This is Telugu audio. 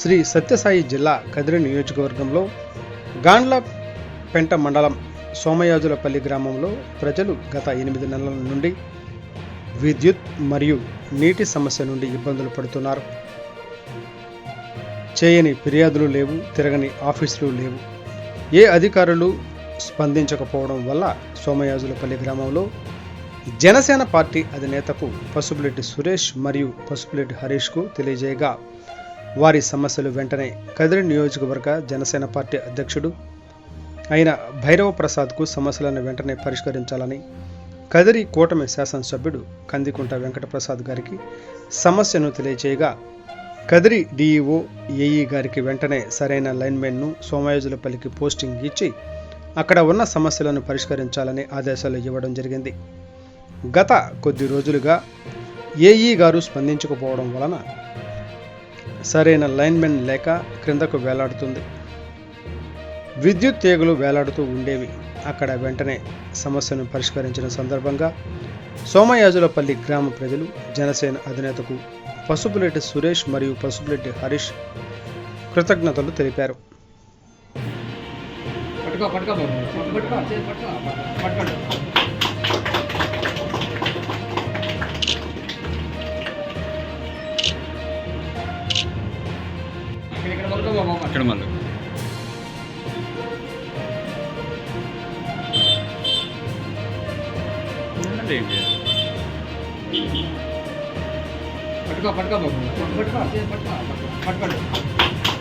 శ్రీ సత్యసాయి జిల్లా కదిరి నియోజకవర్గంలో గాండ్ల పెంట మండలం సోమయాజులపల్లి గ్రామంలో ప్రజలు గత ఎనిమిది నెలల నుండి విద్యుత్ మరియు నీటి సమస్య నుండి ఇబ్బందులు పడుతున్నారు. చేయని ఫిర్యాదులు లేవు తిరగని ఆఫీసులు లేవు. ఏ అధికారులు స్పందించకపోవడం వల్ల సోమయాజులపల్లి గ్రామంలో జనసేన పార్టీ అధినేతకు పసుపులెట్టి సురేష్ మరియు పసుపులెట్టి హరీష్కు తెలియజేయగా వారి సమస్యలు వెంటనే కదిరి నియోజకవర్గ జనసేన పార్టీ అధ్యక్షుడు అయిన భైరవ ప్రసాద్కు సమస్యలను వెంటనే పరిష్కరించాలని కదిరి కూటమి శాసనసభ్యుడు కందికుంట వెంకటప్రసాద్ గారికి సమస్యను తెలియచేయగా కదిరి డిఈఓ ఏఈ గారికి వెంటనే సరైన లైన్మెన్ను సోమయాజులపల్లికి పోస్టింగ్ ఇచ్చి అక్కడ ఉన్న సమస్యలను పరిష్కరించాలని ఆదేశాలు ఇవ్వడం జరిగింది. గత కొద్ది రోజులుగా ఏఈ గారు స్పందించకపోవడం వలన సరైన లైన్మెన్ లేక క్రిందకు వేలాడుతుంది. విద్యుత్ తీగలు వేలాడుతూ ఉండేవి. అక్కడ వెంటనే సమస్యను పరిష్కరించిన సందర్భంగా సోమయాజులపల్లి గ్రామ ప్రజలు జనసేన అధినేతకు పసుపులెట్టి సురేష్ మరియు పసుపులెట్టి హరీష్ కృతజ్ఞతలు తెలిపారు. పట్టుకో పట్టుకో పట్టుకో. ఇక్కడ ఇక్కడ పట్టుకో పట్టుకో పట్టుకో పట్టుకో పట్టుకో.